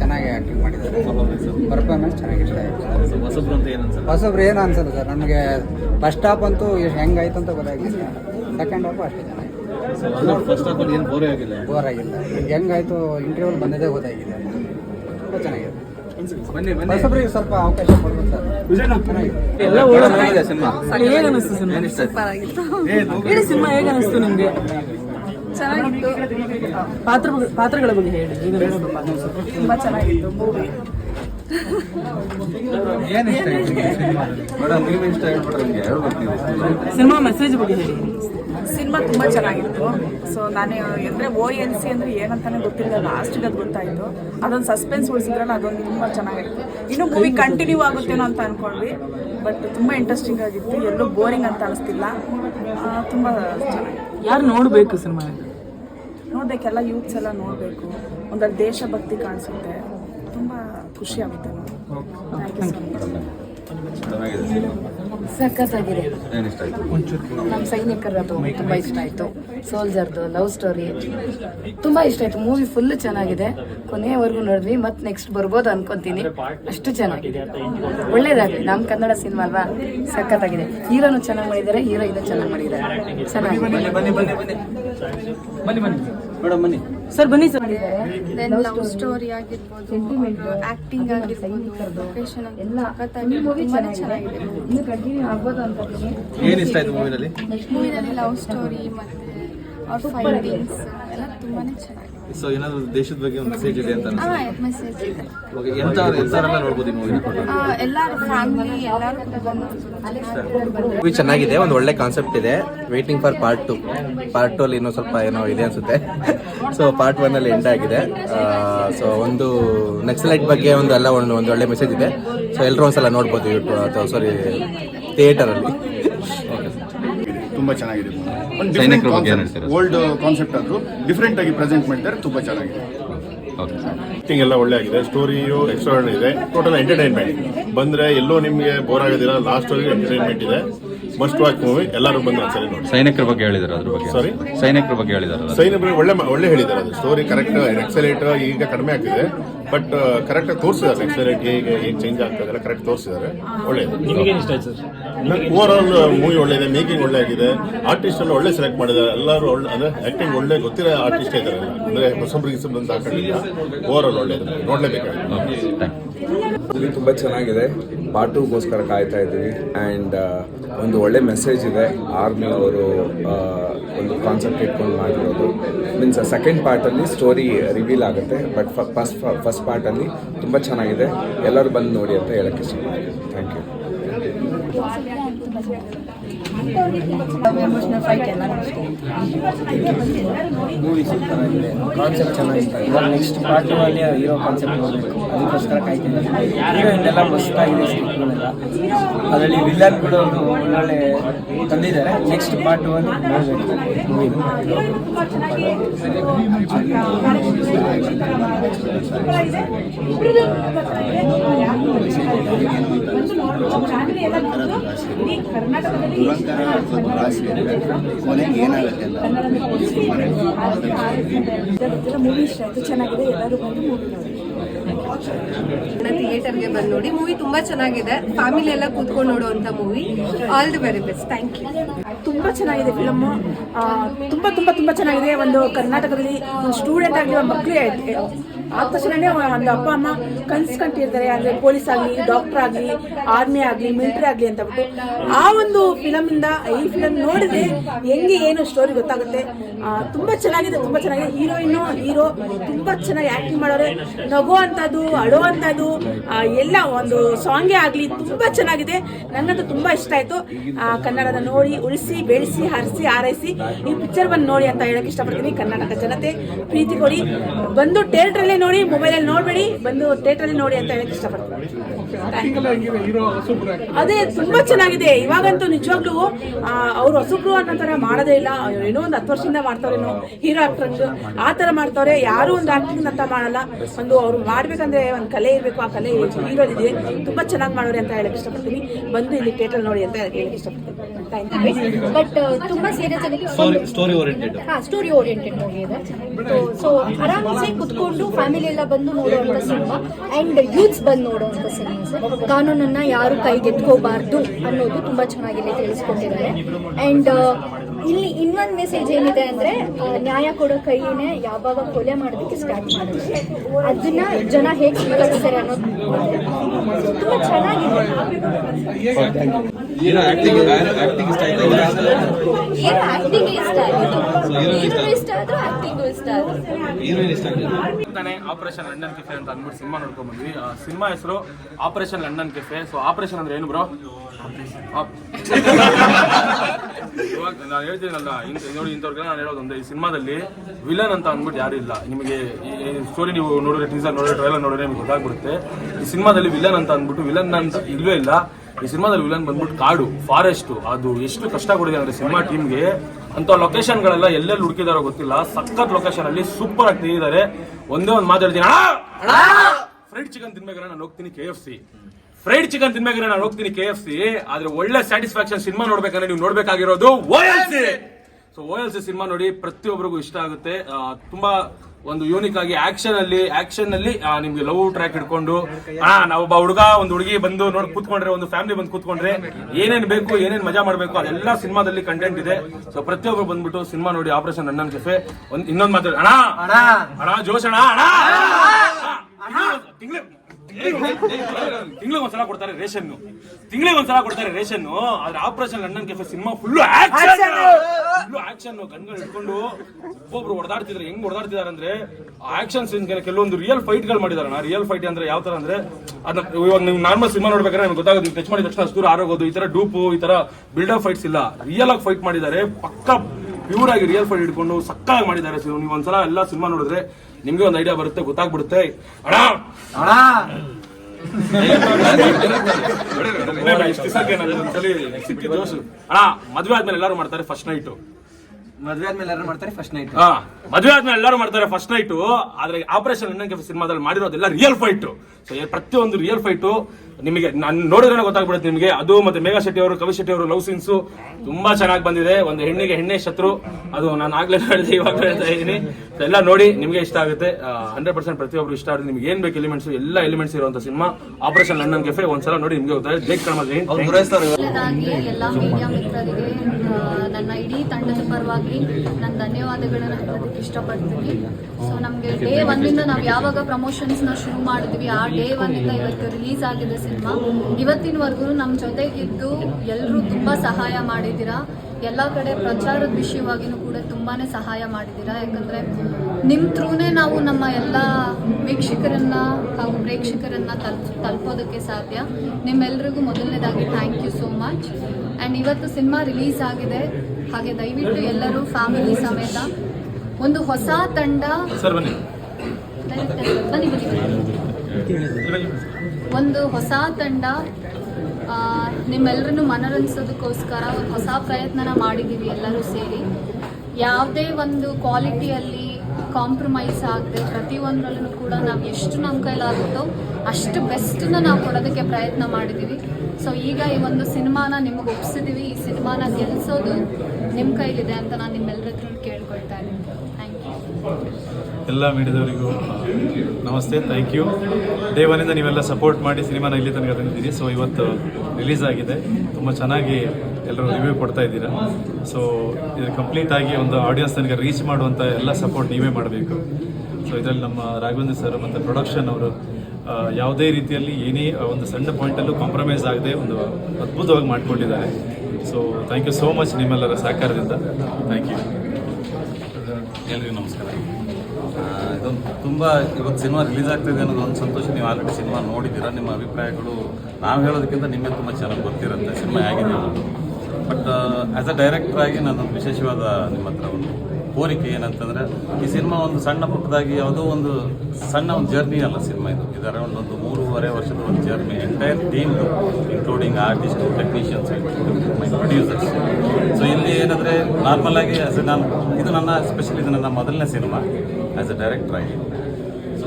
ಚೆನ್ನಾಗಿ ಆ್ಯಕ್ಟಿಂಗ್ ಮಾಡಿದ್ದಾರೆ. ಪರ್ಫಾರ್ಮೆನ್ಸ್ ಚೆನ್ನಾಗಿ ಇಷ್ಟ ಆಯಿತು ಹೊಸಬ್ರು ಏನು ಅನ್ಸಲ್ಲ ಸರ್? ನಮಗೆ ಫಸ್ಟ್ ಸ್ಟಾಪ್ ಅಂತೂ ಎಷ್ಟು ಹೆಂಗಾಯ್ತು ಅಂತ ಗೊತ್ತಾಗಿಲ್ಲ ಸೆಕೆಂಡ್ ಹಾಫು ಅಷ್ಟೇ ಚೆನ್ನಾಗಿ ಬೋರ್ ಆಗಿಲ್ಲ. ಬೋರ್ ಆಗಿಲ್ಲ ಹೆಂಗಾಯ್ತು? ಇಂಟರ್ವ್ಯೂಲ್ ಬಂದಿದೆ ಗೊತ್ತಾಗಿದೆ ತುಂಬ ಚೆನ್ನಾಗಿದೆ. ಹೊಸಬ್ರಿಗೆ ಸ್ವಲ್ಪ ಅವಕಾಶ ಕೊಡ್ಬೇಕು ಸರ್. ಸಿನಿಮಾ ಹೇಗೆ ಅನಿಸ್ತು ನಿಮ್ಗೆ? ಚೆನ್ನಾಗಿತ್ತು. ಪಾತ್ರ ಪಾತ್ರಗಳ ಬಗ್ಗೆ ಹೇಳಿ ತುಂಬಾ ಚೆನ್ನಾಗಿತ್ತು ಮೂವಿ ಸಿನಿಮಾ ಮೆಸೇಜ್ ಬಗ್ಗೆ ಹೇಳಿ. ಸಿನಿಮಾ ತುಂಬಾ ಚೆನ್ನಾಗಿತ್ತು. ಸೊ ನಾನು ಅಂದ್ರೆ ಓ ಎನ್ ಸಿ ಅಂದ್ರೆ ಏನಂತಾನೆ ಗೊತ್ತಿಲ್ಲ ಲಾಸ್ಟಿಗೆ ಅದು ಗೊತ್ತಾಯ್ತು. ಅದೊಂದು ಸಸ್ಪೆನ್ಸ್ ಉಳಿಸಿದ್ರಲ್ಲ ಅದೊಂದು ತುಂಬಾ ಚೆನ್ನಾಗಿತ್ತು. ಇನ್ನು ಮೂವಿ ಕಂಟಿನ್ಯೂ ಆಗುತ್ತೇನೋ ಅಂತ ಅನ್ಕೊಂಡ್ವಿ ಬಟ್ ತುಂಬಾ ಇಂಟ್ರೆಸ್ಟಿಂಗ್ ಆಗಿತ್ತು. ಎಲ್ಲೂ ಬೋರಿಂಗ್ ಅಂತ ಅನಿಸ್ತಿಲ್ಲ. ತುಂಬಾ ಚೆನ್ನಾಗಿತ್ತು. ಯಾರು ನೋಡಬೇಕು ಸಿನಿಮಾ ನೋಡ್ಬೇಕೆಲ್ಲ ಯೂತ್ಸ್ ಎಲ್ಲ ನೋಡಬೇಕು. ಒಂದಲ್ಲಿ ದೇಶಭಕ್ತಿ ಕಾಣಿಸುತ್ತೆ. ತುಂಬ ಖುಷಿ ಆಗುತ್ತೆ ಥ್ಯಾಂಕ್ ಯು ಸೊ ಚೆನ್ನಾಗಿದೆ ಸಿನಿಮಾ ಸಖತ್ತಾಗಿದೆ. ಏನು ಇಷ್ಟ ಆಯ್ತು ನಮ್ಮ ಸೈನಿಕರದು ತುಂಬ ಇಷ್ಟ ಆಯಿತು. ಸೋಲ್ಜರ್ದು ಲವ್ ಸ್ಟೋರಿ ತುಂಬ ಇಷ್ಟ ಆಯಿತು. ಮೂವಿ ಫುಲ್ ಚೆನ್ನಾಗಿದೆ. ಕೊನೆಯವರೆಗೂ ನೋಡಿದ್ವಿ. ಮತ್ತೆ ನೆಕ್ಸ್ಟ್ ಬರ್ಬೋದು ಅನ್ಕೊಂತೀನಿ. ಅಷ್ಟು ಚೆನ್ನಾಗಿದೆ. ಒಳ್ಳೇದಾಗಲಿ. ನಮ್ಮ ಕನ್ನಡ ಸಿನಿಮಾ ಅಲ್ವಾ? ಸಖತ್ತಾಗಿದೆ. ಹೀರೋನು ಚೆನ್ನಾಗಿ ಮಾಡಿದ್ದಾರೆ ಹೀರೋಯಿನ್ ಚೆನ್ನಾಗಿ ಮಾಡಿದ್ದಾರೆ ಚೆನ್ನಾಗಿದೆ. ಮೇಡಮ್ ಬನ್ನಿ. ಸರ್ ಬನ್ನಿ ಸರ್. ದೆನ್ ಲವ್ ಸ್ಟೋರಿ ಆಗಿರ್ಬೋದು ಆಕ್ಟಿಂಗ್ ಆಗಿರ್ಬೋದು ಎಲ್ಲ ತುಂಬಾನೇ ಚೆನ್ನಾಗಿದೆ. ಏನು ಇಷ್ಟ ಆಯ್ತು ಮೂವಿನಲ್ಲಿ? ಮೂವಿನಲ್ಲಿ ಲವ್ ಸ್ಟೋರಿ ಮತ್ತೆ ಅವ್ರ ಫೈಟಿಂಗ್ಸ್ ಎಲ್ಲ ತುಂಬಾನೇ ಚೆನ್ನಾಗಿದೆ. ಸೊ ಏನಾದ್ರು ದೇಶದ ಬಗ್ಗೆ ಒಂದು ಮೆಸೇಜ್ ಇದೆ ಅಂತ ಮೆಸೇಜ್ ಇದೆ. ಓಕೆ ಎಂಥವ್ರು ಎಂಥವ್ರೆಲ್ಲ ನೋಡ್ಬೋದು ಈ ಮೂವಿನ ಎಲ್ಲರೂ ಫ್ಯಾಮಿಲಿ ಎಲ್ಲರೂ ಬಂದು ಮೂವಿ ಚೆನ್ನಾಗಿದೆ ಒಂದು ಒಳ್ಳೆ ಕಾನ್ಸೆಪ್ಟ್ ಇದೆ. Waiting for part two part two ಅಲ್ಲಿ ಇನ್ನೂ ಸ್ವಲ್ಪ ಏನೋ ಇದೆ ಅನ್ಸುತ್ತೆ. ಸೊ ಪಾರ್ಟ್ ಒನ್ ಅಲ್ಲಿ ಎಂಡ್ ಆಗಿದೆ. ಸೊ ಒಂದು ನಕ್ಸಲೈಟ್ ಬಗ್ಗೆ ಒಂದು ಎಲ್ಲ ಒಂದು ಒಂದು ಒಳ್ಳೆ ಮೆಸೇಜ್ ಇದೆ. ಸೊ ಎಲ್ಲರೂ ಒಂದ್ಸಲ ನೋಡ್ಬೋದು ಯೂಟ್ಯೂಬ್ ಅಥವಾ ಸಾರಿ ಥಿಯೇಟರ್ ಅಲ್ಲಿ. ತುಂಬಾ ಚೆನ್ನಾಗಿದೆ ಸೈನಿಕರ ಬಗ್ಗೆ ಏನ್ ಹೇಳ್ತೀರಾ? ಓಲ್ಡ್ ಕಾನ್ಸೆಪ್ಟ್ ಆದ್ರೂ ಡಿಫ್ರೆಂಟ್ ಆಗಿ ಪ್ರೆಸೆಂಟ್ ಮಾಡಿದ್ದಾರೆ ತುಂಬಾ ಚೆನ್ನಾಗಿದೆ. ಓಕೆ ಆಕ್ಟಿಂಗ್ ಎಲ್ಲ ಒಳ್ಳೆ ಆಗಿದೆ ಸ್ಟೋರಿಯು ಎಕ್ಸ್ಟ್ರಾರ್ಡ್ ಇದೆ ಟೋಟಲ್ ಎಂಟರ್ಟೈನ್ಮೆಂಟ್ ಬಂದ್ರೆ ಎಲ್ಲೋ ನಿಮಗೆ ಬೋರ್ ಆಗೋದಿಲ್ಲ ಲಾಸ್ಟ್ ವರೆಗೂ ಎಂಟರ್ಟೈನ್ಮೆಂಟ್ ಇದೆ. ಮಸ್ಟ್ ವಾಚ್ ಮೂವಿ ಎಲ್ಲರೂ ಬಂದು ಒಂದ್ಸರಿ ನೋಡಿ. ಸೈನಿಕರ ಬಗ್ಗೆ ಹೇಳಿದಾರೆ ಅದ್ರ ಬಗ್ಗೆ? Sorry? ಸೈನಿಕರ ಬಗ್ಗೆ ಹೇಳಿದಾರಲ್ಲ ಸೈನಿಕರು ಒಳ್ಳೆ ಒಳ್ಳೆ ಹೇಳಿದ್ದಾರೆ ಅದು. ಸ್ಟೋರಿ ಕರೆಕ್ಟ್ ಎಕ್ಸಲೇಟ್ ಈಗ ಕಡಿಮೆ ಆಗ್ತಿದೆ. ಬಟ್ ಕರೆಕ್ಟ್ ಆಗಿ ತೋರಿಸಿದ್ದಾರೆ. ಎಕ್ಸಲೇಟ್ ಹೇಗೆ ಹೇಗೆ ಚೇಂಜ್ ಆಗ್ತದೆ ಎಲ್ಲ ಕರೆಕ್ಟ್ ತೋರಿಸಿದ್ದಾರೆ. ಒಳ್ಳೆಯದು ಓವರ್ ಆಲ್ ಮೂವಿ ಒಳ್ಳೆಯದೆ ಮೇಕಿಂಗ್ ಒಳ್ಳೆ ಆಗಿದೆ ಆರ್ಟಿಸ್ಟ್ ಎಲ್ಲ ಒಳ್ಳೆ ಸೆಲೆಕ್ಟ್ ಮಾಡಿದ್ದಾರೆ. ಎಲ್ಲರೂ ಒಳ್ಳೆ ಅಂದ್ರೆ ಆಕ್ಟಿಂಗ್ ಒಳ್ಳೆ ಗೊತ್ತಿರೋ ಆರ್ಟಿಸ್ಟ್ ಇದ್ದಾರೆ ಅಂದ್ರೆ ಹೊಸಬ್ರಿಗೆ ಸಂಬಂಧ ಹಾಕೊಂಡಿಲ್ಲ ಓವರ್ ಆಲ್ ಒಳ್ಳೆಯದು ನೋಡ್ಲೇಬೇಕಾಗಿದೆ. ತುಂಬ ಚೆನ್ನಾಗಿದೆ. ಪಾರ್ಟ್ ಟೂಗೋಸ್ಕರ ಕಾಯ್ತಾ ಇದ್ದೀವಿ. ಆ್ಯಂಡ್ ಒಂದು ಒಳ್ಳೆ ಮೆಸೇಜ್ ಇದೆ. ಆರ್ಮಿ ಅವರು ಒಂದು ಕಾನ್ಸೆಪ್ಟ್ ಇಟ್ಕೊಂಡು ಮಾಡಿರೋದು. ಮೀನ್ಸ್ ಸೆಕೆಂಡ್ ಪಾರ್ಟಲ್ಲಿ ಸ್ಟೋರಿ ರಿವೀಲ್ ಆಗುತ್ತೆ ಬಟ್ ಫಸ್ಟ್ ಫಸ್ಟ್ ಪಾರ್ಟಲ್ಲಿ ತುಂಬ ಚೆನ್ನಾಗಿದೆ. ಎಲ್ಲರೂ ಬಂದು ನೋಡಿ ಅಂತ ಹೇಳಕ್ಕೆ ಇಷ್ಟಪಡ್ತೀನಿ ಥ್ಯಾಂಕ್ ಯು ಎಮೋಷನಲ್ ಫೈಟ್ ಎಲ್ಲ ಅಷ್ಟೇ ಮೂವಿ ಸೂಪರ್ ಆಗಿದೆ ಕಾನ್ಸೆಪ್ಟ್ ಚೆನ್ನಾಗಿದೆ ಇವಾಗ ನೆಕ್ಸ್ಟ್ ಪಾರ್ಟ್ ಅಲ್ಲಿ ಹೀರೋ ಕಾನ್ಸೆಪ್ಟ್ ನೋಡಬೇಕು. ಅದಕ್ಕೋಸ್ಕರ ಕಾಯ್ತೀನಿ ಹೀರೋಯಿನ್ ಎಲ್ಲ ಮಸ್ತಾಗಿದೆ ಸ್ಕ್ರಿಪ್ಟ್ಗಳೆಲ್ಲ ಅದರಲ್ಲಿ ವಿಲನ್ ಕೂಡ ಒಂದು ಒಳ್ಳೊಳ್ಳೆ ತಂದಿದ್ದಾರೆ. ನೆಕ್ಸ್ಟ್ ಪಾರ್ಟ್ ಒನ್ ಅಲ್ಲಿ ನೋಡಬೇಕು. ಮೂವಿ ಕೊನೆಗೆ ಏನಾಗುತ್ತೆ ಮೂವಿ ಇಷ್ಟ ಆಯ್ತು. ಚೆನ್ನಾಗಿದೆ. ಎಲ್ಲರೂ ಬಂದು ಮೂವಿ ನೋಡಿ. ಥಿಯೇಟರ್ಗೆ ಬಂದು ನೋಡಿ. ಮೂವಿ ತುಂಬಾ ಚೆನ್ನಾಗಿದೆ. ಫ್ಯಾಮಿಲಿ ಎಲ್ಲ ಕೂತ್ಕೊಂಡು ನೋಡುವಂತ movie all the very best thank you ತುಂಬಾ ಚೆನ್ನಾಗಿದೆ ಫಿಲಮ್ ತುಂಬಾ ತುಂಬಾ ತುಂಬಾ ಚೆನ್ನಾಗಿದೆ. ಒಂದು ಕರ್ನಾಟಕದಲ್ಲಿ ಸ್ಟೂಡೆಂಟ್ ಆಗಿರೋ ಮಕ್ಕಳೇ ಮಕ್ಕಳು ಆದ ತಕ್ಷಣನೇ ಒಂದು ಅಪ್ಪ, ಅಮ್ಮ ಕನ್ಸ್ಕೊಂಡಿರ್ತಾರೆ ಅಂದರೆ ಪೊಲೀಸ್ ಆಗಲಿ, ಡಾಕ್ಟರ್ ಆಗಲಿ, ಆರ್ಮಿ ಆಗಲಿ, ಮಿಲಿಟರಿ ಆಗಲಿ ಅಂತ ಬಿಟ್ಟು ಆ ಒಂದು ಫಿಲಮಿಂದ ಈ ಫಿಲಮ್ ನೋಡಿದ್ರೆ ಹೆಂಗೆ ಏನು ಸ್ಟೋರಿ ಗೊತ್ತಾಗುತ್ತೆ. ತುಂಬ ಚೆನ್ನಾಗಿದೆ ತುಂಬ ಚೆನ್ನಾಗಿದೆ. ಹೀರೋಯಿನ್ನು ಹೀರೋ ತುಂಬ ಚೆನ್ನಾಗಿ ಆ್ಯಕ್ಟಿಂಗ್ ಮಾಡೋರೆ. ನಗೋ ಅಂಥದ್ದು ಅಡೋ ಅಂಥದ್ದು ಎಲ್ಲ ಒಂದು ಸಾಂಗೇ ಆಗಲಿ ತುಂಬ ಚೆನ್ನಾಗಿದೆ. ನನ್ನದು ತುಂಬ ಇಷ್ಟ ಆಯಿತು. ಕನ್ನಡದ ನೋಡಿ, ಉಳಿಸಿ, ಬೆಳೆಸಿ, ಹರಿಸಿ, ಹಾರೈಸಿ, ಈ ಪಿಕ್ಚರ್ ಬಂದು ನೋಡಿ ಅಂತ ಹೇಳಕ್ ಇಷ್ಟಪಡ್ತೀನಿ. ಕರ್ನಾಟಕ ಜನತೆ, ಪ್ರೀತಿ ಕೊಡಿ. ಬಂದು ಥಿಯೇಟ್ರಲ್ಲೇ ನೋಡಿ ಮೊಬೈಲಲ್ಲಿ ನೋಡಬೇಡಿ ಬಂದು ಥಿಯೇಟ್ರಲ್ಲಿ ನೋಡಿ ಅಂತ ಹೇಳಕ್ ಇಷ್ಟಪಡ್ತೀನಿ. ಅದೇ ತುಂಬಾ ಚೆನ್ನಾಗಿದೆ. ಇವಾಗಂತೂ ನಿಜವಾಗ್ಲೂ ಅವ್ರು ಹೊಸಬ್ರು ಅನ್ನೋ ತರ ಮಾಡೋದೇ ಇಲ್ಲ. ಏನೋ ಒಂದು ಹತ್ತು ವರ್ಷದಿಂದ ಮಾಡ್ತಾರೇನೋ ಹೀರೋ ಆಕ್ಟರ್ ಆ ತರ ಮಾಡ್ತಾವ್ರೆ ಯಾರು ಒಂದು ಆಕ್ಟಿಂಗ್ ಅಂತ ಮಾಡಲ್ಲ. ಒಂದು ಅವ್ರು ಮಾಡ್ಬೇಕಂದ್ರೆ ಒಂದು ಕಲೆ ಇರಬೇಕು ಆ ಕಲೆ ಹೀರೋದಿದೆ ತುಂಬಾ ಚೆನ್ನಾಗಿ ಮಾಡೋರೆ ಅಂತ ಹೇಳಕ್ ಇಷ್ಟಪಡ್ತೀನಿ. ಬಂದು ಇಲ್ಲಿ ಥಿಯೇಟರ್ ನೋಡಿ ಅಂತ ಹೇಳಕ್ ಇಷ್ಟಪಡ್ತೀನಿ. ಅಂತ ಬಟ್ ತುಂಬಾ ಸೀರಿಯಸ್ ಆಗಿ ಸ್ಟೋರಿ ಓರಿಯೆಂಟೆಡ್ ಹಾ ಸ್ಟೋರಿ ಓರಿಯೆಂಟೆಡ್ ಮೂವಿ ಇದೆ. ಸೊ ಆರಾಮ್ಸೆ ಕುತ್ಕೊಂಡು ಫ್ಯಾಮಿಲಿ ಎಲ್ಲ ಬಂದು ನೋಡುವಂತ ಸಿನಿಮಾ ಅಂಡ್ ಯೂತ್ಸ್ ಬಂದು ನೋಡುವಂತ ಸಿನಿಮಾ ಸರ್ ಕಾನೂನನ್ನ ಯಾರು ಕೈಗೆತ್ಕೋಬಾರ್ದು ಅನ್ನೋದು ತುಂಬಾ ಚೆನ್ನಾಗಿ ಇಲ್ಲಿ ತಿಳಿಸ್ಕೊಟ್ಟಿದ್ದಾರೆ. ಅಂಡ್ ಇಲ್ಲಿ ಇನ್ನೊಂದು ಮೆಸೇಜ್ ಏನಿದೆ ಅಂದ್ರೆ ನ್ಯಾಯ ಕೊಡೋ ಕೈಯೇ ಯಾವಾಗ ಕೊಲೆ ಮಾಡೋದಕ್ಕೆ ಸ್ಟಾರ್ಟ್ ಮಾಡಿದ್ರೆ ಅದನ್ನ ಜನ ಹೇಗೆ ಸ್ವೀಕರಿಸ್ತಾರೆ ಅನ್ನೋದು ತುಂಬಾ ಚೆನ್ನಾಗಿದೆ. ಏನೋ ಆಕ್ಟಿಂಗ್ ಆಕ್ಟಿಂಗ್ ಇಷ್ಟ ಆಯ್ತಾ ಏನು ಆಕ್ಟಿಂಗ್ ಇಷ್ಟ ಆಯ್ತು ಹೀರೋ ಇಷ್ಟ ಆದ್ರೂ ಆಕ್ಟಿಂಗ್ ಇಷ್ಟ ಆದ್ರು. ಹೀರೋಯಿನ್ ಇಷ್ಟ ಆಗಿಲ್ಲ ತಾನೇ ಆಪರೇಷನ್ ಲಂಡನ್ ಕೆಫೆ ಅಂತ ಅಂದ್ಬಿಟ್ಟು ಸಿನಿಮಾ ನೋಡ್ಕೊಂಡ್ ಬಂದ್ವಿ ಆ ಸಿನಿಮಾ ಹೆಸರು operation London cafe so operation ಅಂದ್ರೆ ಏನು ಬ್ರೋ ಇವಾಗ ನಾನು ಹೇಳ್ತೀನಲ್ಲ ಇಂತ ನೋಡಿ ಇಂಥವ್ರಿಗೆ ನಾನು ಹೇಳೋದು ಒಂದೇ ಈ ಸಿನಿಮಾದಲ್ಲಿ ವಿಲನ್ ಅಂತ ಅಂದ್ಬಿಟ್ಟು ಯಾರು ಇಲ್ಲ. ನಿಮಗೆ ಈ ಸ್ಟೋರಿ ನೀವು ನೋಡಿದ್ರೆ ಟೀಸರ್ ನೋಡಿದ್ರೆ ಟ್ರೈಲರ್ ನೋಡಿದ್ರೆ ನಿಮ್ಗೆ ಗೊತ್ತಾಗ್ಬಿಡುತ್ತೆ. ಈ ಸಿನಿಮಾದಲ್ಲಿ ವಿಲನ್ ಅಂತ ಅಂದ್ಬಿಟ್ಟು ವಿಲನ್ ಅಂತ ಇಲ್ವೇ ಇಲ್ಲ. ಈ ಸಿನಿಮಾದಲ್ಲಿ ವಿಲನ್ ಬಂದ್ಬಿಟ್ಟು ಕಾಡು ಫಾರೆಸ್ಟ್ ಅದು ಎಷ್ಟು ಕಷ್ಟ ಕೊಡಿದೆ ಅಂದ್ರೆ ಸಿನಿಮಾ ಟೀಮ್ಗೆ. ಅಂತ ಲೊಕೇಶನ್ಗಳೆಲ್ಲ ಎಲ್ಲೆಲ್ಲಿ ಹುಡುಕಿದಾರೋ ಗೊತ್ತಿಲ್ಲ. ಸಖತ್ ಲೊಕೇಶನ್ ಅಲ್ಲಿ ಸೂಪರ್ ಆಗಿ ತೆಗೆದಿದ್ದಾರೆ ಒಂದೇ ಒಂದು ಮಾತಾಡ್ತೀನಿ ಫ್ರೈಡ್ ಚಿಕನ್ ತಿನ್ಬೇಕಾದ್ರೆ ನಾನು ಹೋಗ್ತೀನಿ K F C fried chicken ತಿನ್ಬೇಕಾದ್ರೆ ನಾನು ಹೋಗ್ತೀನಿ ಕೆ ಎಫ್ ಸಿ ಆದ್ರೆ ಒಳ್ಳೆ ಸ್ಯಾಟಿಸ್ಫ್ಯಾಕ್ಷನ್ ಸಿನಿಮಾ ನೋಡ್ಬೇಕಂದ್ರೆ ನೀವು ನೋಡ್ಬೇಕಾಗಿರೋದು O L C so O L C cinema ನೋಡಿ ಪ್ರತಿಯೊಬ್ಬರಿಗೂ ಇಷ್ಟ ಆಗುತ್ತೆ. ತುಂಬಾ ಒಂದು ಯೂನಿಕ್ ಆಗಿ ಆಕ್ಷನ್ ಅಲ್ಲಿ ಆಕ್ಷನ್ ಅಲ್ಲಿ ನಿಮ್ಗೆ ಲವ್ ಟ್ರ್ಯಾಕ್ ಹಿಡ್ಕೊಂಡು ಹಾ ನಾವೊಬ್ಬ ಹುಡುಗ ಒಂದು ಹುಡುಗಿ ಬಂದು ನೋಡಿ ಕೂತ್ಕೊಂಡ್ರೆ ಒಂದು ಫ್ಯಾಮಿಲಿ ಬಂದು ಕೂತ್ಕೊಂಡ್ರೆ ಏನೇನ್ ಬೇಕು ಏನೇನ್ ಮಜಾ ಮಾಡಬೇಕು ಅದೆಲ್ಲ ಸಿನಿಮಾದಲ್ಲಿ ಕಂಟೆಂಟ್ ಇದೆ. ಸೊ ಪ್ರತಿಯೊಬ್ಬರು ಬಂದ್ಬಿಟ್ಟು ಸಿನಿಮಾ ನೋಡಿ ಆಪರೇಷನ್ ಅಣ್ಣನ್ ಕೆಫೆ ಒಂದ್ ಇನ್ನೊಂದ್ ಮಾತು ಅಣ್ಣ! ಅಣ್ಣ! ಜೋಶ್ ಅಣ್ಣ! ಅಣ್ಣ! ತಿಂಗ್ಳು ತಿಂಗಳಿಗೆ ಒಂದ್ಸಲ ಕೊಡ್ತಾರೆ ರೇಷನ್ ತಿಂಗಳಿಗೆ ಒಂದ್ಸಲ ಕೊಡ್ತಾರೆ ರೇಷನ್ ಆದ್ರೆ operation London cafe cinema full full action ಗನ್ಗಳು ಇಟ್ಕೊಂಡು ಒಬ್ಬೊಬ್ರು ಹೊಡೆದಾಡ್ತಿದ್ರು ಹೆಂಗ್ ಹೊಡೆದಾಡ್ತಿದಾರೆ ಅಂದ್ರೆ ಆಕ್ಷನ್ ಸೀನ್ ಕೆಲವೊಂದು ರಿಯಲ್ ಫೈಟ್ಗಳು ಮಾಡಿದಾರೆ ರಿಯಲ್ ಫೈಟ್ ಅಂದ್ರೆ ಯಾವ ತರ ಅಂದ್ರೆ ಅದನ್ನ ಇವಾಗ ನೀವು ನಾರ್ಮಲ್ ಸಿನಿಮಾ ನೋಡ್ಬೇಕಾದ್ರೆ ನಮ್ಗೆ ಗೊತ್ತಾಗುತ್ತೆ ಟಚ್ ಮಾಡಿದ ತಕ್ಷಣ ಅಷ್ಟು ಆರೋಗೋದು ಈ ತರ ಡೂಪು ಈ ತರ ಬಿಲ್ಡಪ್ ಫೈಟ್ಸ್ ಇಲ್ಲ. ರಿಯಲ್ ಆಗಿ ಫೈಟ್ ಮಾಡಿದ್ದಾರೆ ಪಕ್ಕ ಪ್ಯೂರ್ ಆಗಿ ರಿಯಲ್ ಫೈಟ್ ಹಿಡ್ಕೊಂಡು ಸಕ್ಕಾಗಿ ಮಾಡಿದ್ದಾರೆ ನೀವು ಒಂದ್ಸಲ ಎಲ್ಲ ಸಿನಿಮಾ ನೋಡಿದ್ರೆ ನಿಮ್ಗೆ ಒಂದು ಐಡಿಯಾ ಬರುತ್ತೆ ಗೊತ್ತಾಗ್ಬಿಡುತ್ತೆ. ಅಣ್ಣ! ಮದ್ವೆ ಆದ್ಮೇಲೆ ಎಲ್ಲರೂ ಮಾಡ್ತಾರೆ ಫಸ್ಟ್ ನೈಟ್ ಮದ್ವೆ ಆದ್ಮೇಲೆ ಎಲ್ಲರೂ ಮಾಡ್ತಾರೆ ಫಸ್ಟ್ ನೈಟ್ ಹಾ ಮದ್ವೆ ಆದ್ಮೇಲೆ ಎಲ್ಲರೂ ಮಾಡ್ತಾರೆ ಫಸ್ಟ್ ನೈಟ್ ಆದ್ರೆ ಆಪರೇಷನ್ ಇನ್ನೊಂದು ಸಿನಿಮಾದಲ್ಲಿ ಮಾಡಿರೋದೆಲ್ಲ ರಿಯಲ್ ಫೈಟ್ ಸೊ ಪ್ರತಿಯೊಂದು ರಿಯಲ್ ಫೈಟ್ ನಿಮಗೆ ನಾನು ನೋಡಿದ್ರೆ ಗೊತ್ತಾಗ್ಬಿಡುತ್ತೆ ನಿಮಗೆ. ಅದು ಮತ್ತೆ ಮೇಘಾ ಶೆಟ್ಟಿ ಅವರು ಕವಿ ಶೆಟ್ಟಿ ಅವರು ಲವ್ ಸೀನ್ಸ್ ತುಂಬಾ ಚೆನ್ನಾಗಿ ಬಂದಿದೆ. ಒಂದು ಹೆಣ್ಣಿಗೆ ಹೆಣ್ಣೆ ಶತ್ರು. ಅದು ನಾನು ಆಗ್ಲೇ ಹೇಳಿದೆ ಇವಾಗ ಹೇಳ್ತಾ ಇದ್ದೀನಿ. ಎಲ್ಲ ನೋಡಿ ನಿಮಗೆ ಇಷ್ಟ ಆಗುತ್ತೆ. ಹಂಡ್ರೆಡ್ ಪರ್ಸೆಂಟ್ ಪ್ರತಿಯೊಬ್ಬರು ಇಷ್ಟ ಆಗುತ್ತೆ ನಿಮ್ಗೆ ಏನ್ ಬೇಕು ಎಲಿಮೆಂಟ್ಸ್ ಎಲ್ಲ ಎಲಿಮೆಂಟ್ಸ್ ಇರುವಂತ ಸಿನಿಮಾ ಆಪರೇಷನ್ ಲಂಡನ್ ಕೆಫೆ ಒಂದ್ಸಲ ನೋಡಿ ನಿಮಗೆ ಗೊತ್ತಾಗುತ್ತೆ. ಜೈ ಕರ್ಮ ನನ್ನ ಇಡೀ ತಂಡದ ಪರವಾಗಿ ನಾನು ಧನ್ಯವಾದಗಳನ್ನು ಹೇಳೋದಕ್ಕೆ ಇಷ್ಟಪಡ್ತೀನಿ. ಸೊ ನಮಗೆ ಡೇ ಒನ್ನಿಂದ ನಾವು ಯಾವಾಗ ಪ್ರಮೋಷನ್ಸ್ನ ಶುರು ಮಾಡಿದ್ವಿ, ಆ ಡೇ ಒನ್ನಿಂದ ಇವತ್ತು ರಿಲೀಸ್ ಆಗಿದೆ ಸಿನಿಮಾ. ಇವತ್ತಿನವರೆಗೂ ನಮ್ಮ ಜೊತೆಗಿದ್ದು ಎಲ್ಲರೂ ತುಂಬ ಸಹಾಯ ಮಾಡಿದ್ದೀರಾ? ಎಲ್ಲ ಕಡೆ ಪ್ರಚಾರದ ವಿಷಯವಾಗಿನೂ ಕೂಡ ತುಂಬಾ ಸಹಾಯ ಮಾಡಿದ್ದೀರಾ? ಯಾಕಂದರೆ ನಿಮ್ಮ ಥ್ರೂನೇ ನಾವು ನಮ್ಮ ಎಲ್ಲ ವೀಕ್ಷಕರನ್ನ ಹಾಗೂ ಪ್ರೇಕ್ಷಕರನ್ನ ತಲ್, ತಲುಪೋದಕ್ಕೆ ಸಾಧ್ಯ. ನಿಮ್ಮೆಲ್ರಿಗೂ ಮೊದಲನೇದಾಗಿ thank you so much and ಇವತ್ತು ಸಿನಿಮಾ ರಿಲೀಸ್ ಆಗಿದೆ. ಹಾಗೆ ದಯವಿಟ್ಟು ಎಲ್ಲರೂ ಫ್ಯಾಮಿಲಿ ಸಮೇತ ಒಂದು ಹೊಸ ತಂಡ ಬನ್ನಿ. ಒಂದು ಹೊಸ ತಂಡ ನಿಮ್ಮೆಲ್ಲರನ್ನು ಮನರಂಜಿಸೋದಕ್ಕೋಸ್ಕರ ಒಂದು ಹೊಸ ಪ್ರಯತ್ನನ ಮಾಡಿದ್ದೀವಿ ಎಲ್ಲರೂ ಸೇರಿ. ಯಾವುದೇ ಒಂದು ಕ್ವಾಲಿಟಿಯಲ್ಲಿ ಕಾಂಪ್ರಮೈಸ್ ಆಗದೆ ಪ್ರತಿಯೊಂದರಲ್ಲೂ ಕೂಡ ನಾವು ಎಷ್ಟು ನಮ್ಮ ಕೈಲಾಗುತ್ತೋ ಅಷ್ಟು ಬೆಸ್ಟನ್ನ ನಾವು ಕೊಡೋದಕ್ಕೆ ಪ್ರಯತ್ನ ಮಾಡಿದ್ದೀವಿ. ಸೊ ಈಗ ಈ ಒಂದು ಸಿನಿಮಾನ ನಿಮಗೆ ಒಪ್ಸಿದ್ದೀವಿ ಈ ಸಿನಿಮಾನ ಗೆಲ್ಸೋದು ನಿಮ್ಮ ಕೈಲಿದೆ ಅಂತ ನಾನು ನಿಮ್ಮೆಲ್ಲರ ಹತ್ರ ಕೇಳ್ಕೊಳ್ತಾ ಇದ್ದೀನಿ. ಎಲ್ಲ ಮೀಡಿಯಾದವರಿಗೂ ನಮಸ್ತೆ ಥ್ಯಾಂಕ್ ಯು ಡೇ ನೀವೆಲ್ಲ ಸಪೋರ್ಟ್ ಮಾಡಿ ಸಿನಿಮಾನ ಇಲ್ಲಿ ತನಕ ತಂದಿದ್ದೀರಿ. ಸೊ ಇವತ್ತು ರಿಲೀಸ್ ಆಗಿದೆ. ತುಂಬ ಚೆನ್ನಾಗಿ ಎಲ್ಲರೂ ರಿವ್ಯೂ ಕೊಡ್ತಾ ಇದ್ದೀರಾ. ಸೊ ಇದು ಕಂಪ್ಲೀಟ್ ಆಗಿ ಒಂದು ಆಡಿಯನ್ಸ್ ತನಕ ರೀಚ್ ಮಾಡುವಂಥ ಎಲ್ಲ ಸಪೋರ್ಟ್ ನೀವೇ ಮಾಡಬೇಕು. ಸೊ ಇದರಲ್ಲಿ ನಮ್ಮ ರಾಘವೇಂದ್ರ ಸರ್ ಮತ್ತು ಪ್ರೊಡಕ್ಷನ್ ಅವರು ಯಾವುದೇ ರೀತಿಯಲ್ಲಿ ಏನೇ ಒಂದು ಸಣ್ಣ ಪಾಯಿಂಟಲ್ಲೂ ಕಾಂಪ್ರಮೈಸ್ ಆಗದೆ ಒಂದು ಅದ್ಭುತವಾಗಿ ಮಾಡಿಕೊಂಡಿದ್ದಾರೆ. So thank you so much ನಿಮ್ಮೆಲ್ಲರ ಸಹಕಾರದಿಂದ. ಥ್ಯಾಂಕ್ ಯು ಎಲ್ರಿಗೂ ನಮಸ್ಕಾರ. ಇದೊಂದು ತುಂಬ, ಇವತ್ತು ಸಿನಿಮಾ ರಿಲೀಸ್ ಆಗ್ತಿದೆ ಅನ್ನೋದು ಒಂದು ಸಂತೋಷ. ನೀವು ಆಲ್ರೆಡಿ ಸಿನಿಮಾ ನೋಡಿದ್ದೀರಾ, ನಿಮ್ಮ ಅಭಿಪ್ರಾಯಗಳು. ನಾವು ಹೇಳೋದಕ್ಕಿಂತ ನಿಮಗೆ ತುಂಬ ಚೆನ್ನಾಗಿ ಗೊತ್ತಿರುತ್ತೆ ಸಿನಿಮಾ ಹೇಗಿದೆ ಬಟ್ ಆ್ಯಸ್ ಅ ಡೈರೆಕ್ಟರ್ ಆಗಿ ನನ್ನೊಂದು ವಿಶೇಷವಾದ ನಿಮ್ಮ ಹತ್ರ ಒಂದು ಕೋರಿಕೆ ಏನಂತಂದರೆ, ಈ ಸಿನಿಮಾ ಒಂದು ಸಣ್ಣ ಪುಟ್ಟದಾಗಿ ಯಾವುದೋ ಒಂದು ಸಣ್ಣ ಒಂದು ಜರ್ನಿ ಅಲ್ಲ ಸಿನಿಮಾ ಇದು. ಇದರ ಒಂದೊಂದು ಮೂರುವರೆ ವರ್ಷದ ಒಂದು journey entire team including artist technicians my producers so ಇಲ್ಲಿ ಏನಂದರೆ ನಾರ್ಮಲ್ ಆಗಿ ಆಸ್ ನಾನು, ಇದು ನನ್ನ ಸ್ಪೆಷಲಿ ಇದು ನನ್ನ ಮೊದಲನೇ cinema as a director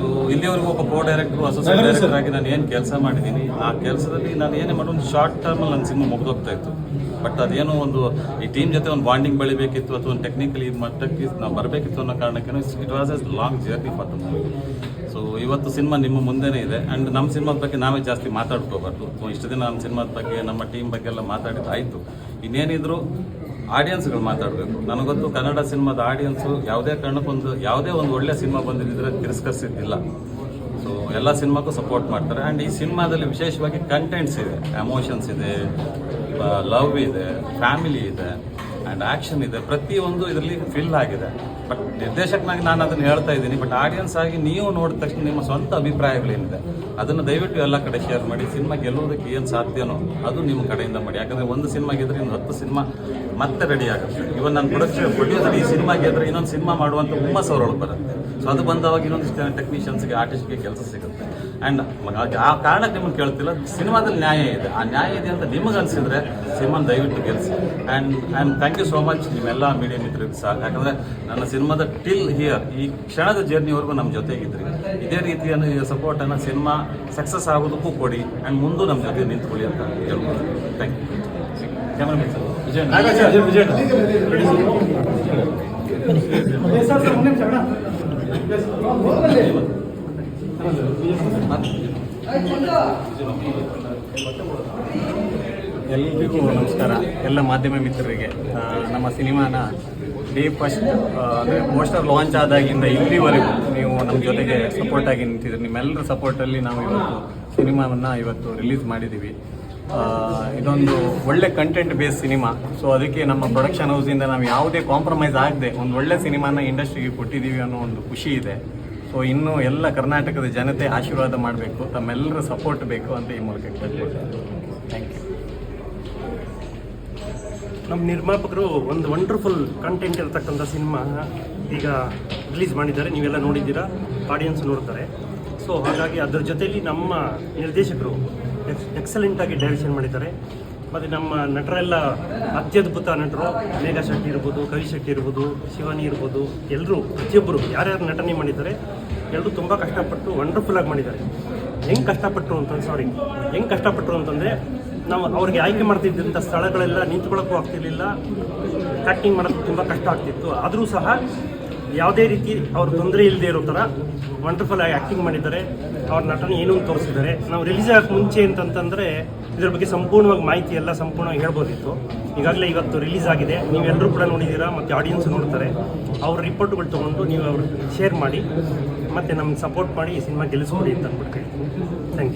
so ಇಲ್ಲಿವರೆಗೂ ಒಬ್ಬ ಕೋ ಡೈರೆಕ್ಟರ್ ಅಸೋಸಿಯೇಟ್ ಡೈರೆಕ್ಟರ್ ಆಗಿ ನಾನು ಏನು ಕೆಲಸ ಮಾಡಿದ್ದೀನಿ ಆ ಕೆಲಸದಲ್ಲಿ ನಾನು ಏನೇ ಮಾಡೋ ಒಂದು ಶಾರ್ಟ್ ಟರ್ಮಲ್ಲಿ ನನ್ನ ಸಿನಿಮಾ ಮುಗಿದೋಗ್ತಾ ಇತ್ತು. ಬಟ್ ಅದೇನೋ ಒಂದು ಈ ಟೀಮ್ ಜೊತೆ ಒಂದು ಬಾಂಡಿಂಗ್ ಬೆಳಿಬೇಕಿತ್ತು ಅಥವಾ ಒಂದು ಟೆಕ್ನಿಕಲಿ ಮಟ್ಟಕ್ಕೆ ನಾವು ಬರಬೇಕಿತ್ತು ಅನ್ನೋ ಕಾರಣಕ್ಕೆ it was as long journey for the movie so ಇವತ್ತು ಸಿನಿಮಾ ನಿಮ್ಮ ಮುಂದೆನೇ ಇದೆ. ಆ್ಯಂಡ್ ನಮ್ಮ ಸಿನಿಮಾದ ಬಗ್ಗೆ ನಾವೇ ಜಾಸ್ತಿ ಮಾತಾಡ್ಕೋಬಾರ್ದು. ಸೊ ಇಷ್ಟು ದಿನ ನಮ್ಮ ಸಿನಿಮಾದ ಬಗ್ಗೆ ನಮ್ಮ ಟೀಮ್ ಬಗ್ಗೆ ಎಲ್ಲ ಮಾತಾಡಿದ್ದು ಆಯಿತು ಇನ್ನೇನಿದ್ರು ಆಡಿಯನ್ಸ್ಗಳು ಮಾತಾಡಬೇಕು. ನನಗೊತ್ತು ಕನ್ನಡ ಸಿನಿಮಾದ ಆಡಿಯನ್ಸು ಯಾವುದೇ ಕಾರಣಕ್ಕೊಂದು ಯಾವುದೇ ಒಂದು ಒಳ್ಳೆಯ ಸಿನಿಮಾ ಬಂದಿದ್ದರೆ ತಿರಸ್ಕರಿಸಿದ್ದಿಲ್ಲ. ಸೊ ಎಲ್ಲ ಸಿನಿಮಾಕ್ಕೂ ಸಪೋರ್ಟ್ ಮಾಡ್ತಾರೆ. ಆ್ಯಂಡ್ ಈ ಸಿನಿಮಾದಲ್ಲಿ ವಿಶೇಷವಾಗಿ ಕಂಟೆಂಟ್ಸ್ ಇದೆ. ಎಮೋಷನ್ಸ್ ಇದೆ ಲವ್ ಇದೆ ಫ್ಯಾಮಿಲಿ ಇದೆ. ಆ್ಯಂಡ್ ಆ್ಯಕ್ಷನ್ ಇದೆ. ಪ್ರತಿಯೊಂದು ಇದರಲ್ಲಿ ಫಿಲ್ ಆಗಿದೆ. ಬಟ್ ನಿರ್ದೇಶಕನಾಗಿ ನಾನು ಅದನ್ನು ಹೇಳ್ತಾ ಇದ್ದೀನಿ. ಬಟ್ ಆಡಿಯನ್ಸ್ ಆಗಿ ನೀವು ನೋಡಿದ ತಕ್ಷಣ ನಿಮ್ಮ ಸ್ವಂತ ಅಭಿಪ್ರಾಯಗಳೇನಿದೆ? ಅದನ್ನು ದಯವಿಟ್ಟು ಎಲ್ಲ ಕಡೆ ಶೇರ್ ಮಾಡಿ. ಸಿನಿಮಾ ಗೆಲ್ಲೋದಕ್ಕೆ ಏನು ಸಾಧ್ಯನೋ ಅದು ನಿಮ್ಮ ಕಡೆಯಿಂದ ಮಾಡಿ. ಯಾಕಂದರೆ ಒಂದು ಸಿನಿಮಾ ಗೆದ್ರೆ ಇನ್ನು ಹತ್ತು ಸಿನಿಮಾ ಮತ್ತೆ ರೆಡಿ ಆಗುತ್ತೆ. ಇವನ್ ನಾನು ಪ್ರೊಡಕ್ಷನ್ ಪ್ರೊಡ್ಯೂಸರ್ ಈ ಸಿನಿಮಾ ಗೆದ್ರೆ ಇನ್ನೊಂದು ಸಿನಿಮಾ ಮಾಡುವಂಥ ಹುಮ್ಮಸ್ ಅವರೊಳಗೆ ಬರುತ್ತೆ. ಸೊ ಅದು ಬಂದವಾಗ ಇನ್ನೊಂದಿಷ್ಟು ಜನ ಟೆಕ್ನಿಷಿಯನ್ಸ್ಗೆ ಆರ್ಟಿಸ್ಟ್ಗೆ ಕೆಲಸ ಸಿಗುತ್ತೆ. ಆ್ಯಂಡ್ ಆ ಕಾರಣಕ್ಕೆ ನಿಮ್ಮನ್ನು ಕೇಳ್ತಿಲ್ಲ. ಸಿನಿಮಾದಲ್ಲಿ ನ್ಯಾಯ ಇದೆ. ಆ ನ್ಯಾಯ ಇದೆ ಅಂತ ನಿಮಗೆ ಅನಿಸಿದ್ರೆ ಸಿನಿಮಾನ ದಯವಿಟ್ಟು ಗೆಲ್ಲಿಸಿ and and thank you so much ನಿಮ್ಮೆಲ್ಲ ಮೀಡಿಯಾ ಮಿತ್ರರಿಗೆ ಸಹ. ಯಾಕಂದರೆ ನನ್ನ ಸಿನಿಮಾದ ಟಿಲ್ ಹಿಯರ್ ಈ ಕ್ಷಣದ ಜರ್ನಿವರೆಗೂ ನಮ್ಮ ಜೊತೆಗಿದ್ರಿ. ಇದೇ ರೀತಿಯ ಸಪೋರ್ಟನ್ನು ಸಿನಿಮಾ ಸಕ್ಸಸ್ ಆಗೋದಕ್ಕೂ ಕೊಡಿ. ಆ್ಯಂಡ್ ಮುಂದೆ ನಮ್ಮ ಜೊತೆ ನಿಂತ್ಕೊಳ್ಳಿ ಅಂತ ಹೇಳ್ಬೋದು. Thank you Vijay sir Vijay ಎಲ್ರಿಗೂ ನಮಸ್ಕಾರ. ಎಲ್ಲ ಮಾಧ್ಯಮ ಮಿತ್ರರಿಗೆ ನಮ್ಮ ಸಿನಿಮಾನ ಡೇ ಫಸ್ಟ್ ಅಂದರೆ ಪೋಸ್ಟರ್ ಲಾಂಚ್ ಆದಾಗಿಂದ ಇಲ್ಲಿವರೆಗೂ ನೀವು ನಮ್ಮ ಜೊತೆಗೆ ಸಪೋರ್ಟ್ ಆಗಿ ನಿಂತಿದ್ದೀರಿ. ನಿಮ್ಮೆಲ್ಲರ ಸಪೋರ್ಟಲ್ಲಿ ನಾವು ಇವತ್ತು ಸಿನಿಮಾವನ್ನು ಇವತ್ತು ರಿಲೀಸ್ ಮಾಡಿದ್ದೀವಿ. ಇದೊಂದು ಒಳ್ಳೆ ಕಂಟೆಂಟ್ ಬೇಸ್ ಸಿನಿಮಾ. ಸೊ ಅದಕ್ಕೆ ನಮ್ಮ ಪ್ರೊಡಕ್ಷನ್ ಹೌಸಿಂದ ನಾವು ಯಾವುದೇ ಕಾಂಪ್ರಮೈಸ್ ಆಗದೆ ಒಂದು ಒಳ್ಳೆ ಸಿನಿಮಾನ ಇಂಡಸ್ಟ್ರಿಗೆ ಕೊಟ್ಟಿದ್ದೀವಿ ಅನ್ನೋ ಒಂದು ಖುಷಿ ಇದೆ. ಸೊ ಇನ್ನು ಎಲ್ಲ ಕರ್ನಾಟಕದ ಜನತೆ ಆಶೀರ್ವಾದ ಮಾಡಬೇಕು, ತಮ್ಮೆಲ್ಲರ ಸಪೋರ್ಟ್ ಬೇಕು ಅಂತ ಈ ಮೂಲಕ ಥ್ಯಾಂಕ್ ಯು ನಮ್ಮ ನಿರ್ಮಾಪಕರು ಒಂದು ವಂಡರ್ಫುಲ್ ಕಂಟೆಂಟ್ ಇರತಕ್ಕಂಥ ಸಿನಿಮಾ ಈಗ ರಿಲೀಸ್ ಮಾಡಿದ್ದಾರೆ. ನೀವೆಲ್ಲ ನೋಡಿದ್ದೀರಾ ಆಡಿಯನ್ಸ್ ನೋಡ್ತಾರೆ. ಸೊ ಹಾಗಾಗಿ ಅದ್ರ ಜೊತೆಯಲ್ಲಿ ನಮ್ಮ ನಿರ್ದೇಶಕರು ಎಕ್ಸ್ ಎಕ್ಸಲೆಂಟಾಗಿ ಡೈರೆಕ್ಷನ್ ಮಾಡಿದ್ದಾರೆ. ಮತ್ತು ನಮ್ಮ ನಟರೆಲ್ಲ ಅತ್ಯದ್ಭುತ ನಟರು, ಮೇಘಾ ಶೆಟ್ಟಿ ಇರ್ಬೋದು, ಕವಿ ಶೆಟ್ಟಿ ಇರ್ಬೋದು, ಶಿವಾನಿ ಇರ್ಬೋದು ಎಲ್ಲರೂ ಪ್ರತಿಯೊಬ್ಬರು ಯಾರ್ಯಾರು ನಟನೆ ಮಾಡಿದ್ದಾರೆ ಎಲ್ಲರೂ ತುಂಬ ಕಷ್ಟಪಟ್ಟು ವಂಡರ್ಫುಲ್ಲಾಗಿ ಮಾಡಿದ್ದಾರೆ. ಹೆಂಗೆ ಕಷ್ಟಪಟ್ಟರು ಅಂತಂದ್ರೆ ಸಾರಿ ಹೆಂಗೆ ಕಷ್ಟಪಟ್ಟರು ಅಂತಂದರೆ, ನಾವು ಅವ್ರಿಗೆ ಆಯ್ಕೆ ಮಾಡ್ತಿದ್ದಂಥ ಸ್ಥಳಗಳೆಲ್ಲ ನಿಂತ್ಕೊಳ್ಳೋಕ್ಕೂ ಆಗ್ತಿರ್ಲಿಲ್ಲ. ಕಟ್ಟಿಂಗ್ ಮಾಡೋದು ತುಂಬ ಕಷ್ಟ ಆಗ್ತಿತ್ತು. ಆದರೂ ಸಹ ಯಾವುದೇ ರೀತಿ ಅವ್ರ ತೊಂದರೆ ಇಲ್ಲದೆ ಇರೋ ಥರ ವಂಡರ್ಫುಲ್ ಆಗಿ ಆ್ಯಕ್ಟಿಂಗ್ ಮಾಡಿದ್ದಾರೆ. ಅವ್ರ ನಟನೆ ಏನೂ ತೋರಿಸಿದ್ದಾರೆ. ನಾವು ರಿಲೀಸ್ ಆಗೋಕ್ಕೆ ಮುಂಚೆ ಅಂತಂತಂದರೆ, ಇದ್ರ ಬಗ್ಗೆ ಸಂಪೂರ್ಣವಾಗಿ ಮಾಹಿತಿ ಎಲ್ಲ ಸಂಪೂರ್ಣವಾಗಿ ಹೇಳ್ಬೋದಿತ್ತು. ಈಗಾಗಲೇ ಇವತ್ತು ರಿಲೀಸ್ ಆಗಿದೆ. ನೀವೆಲ್ಲರೂ ಕೂಡ ನೋಡಿದ್ದೀರಾ, ಮತ್ತು ಆಡಿಯನ್ಸ್ ನೋಡ್ತಾರೆ. ಅವ್ರ ರಿಪೋರ್ಟ್ಗಳು ತೊಗೊಂಡು ನೀವು ಅವ್ರಿಗೆ ಶೇರ್ ಮಾಡಿ. ಮತ್ತು ನಮ್ಗೆ ಸಪೋರ್ಟ್ ಮಾಡಿ ಈ ಸಿನಿಮಾ ಗೆಲ್ಲಿಸ್ಕೊಡಿ ಅಂತ ಅಂದ್ಬಿಟ್ಟು ಥ್ಯಾಂಕ್ ಯು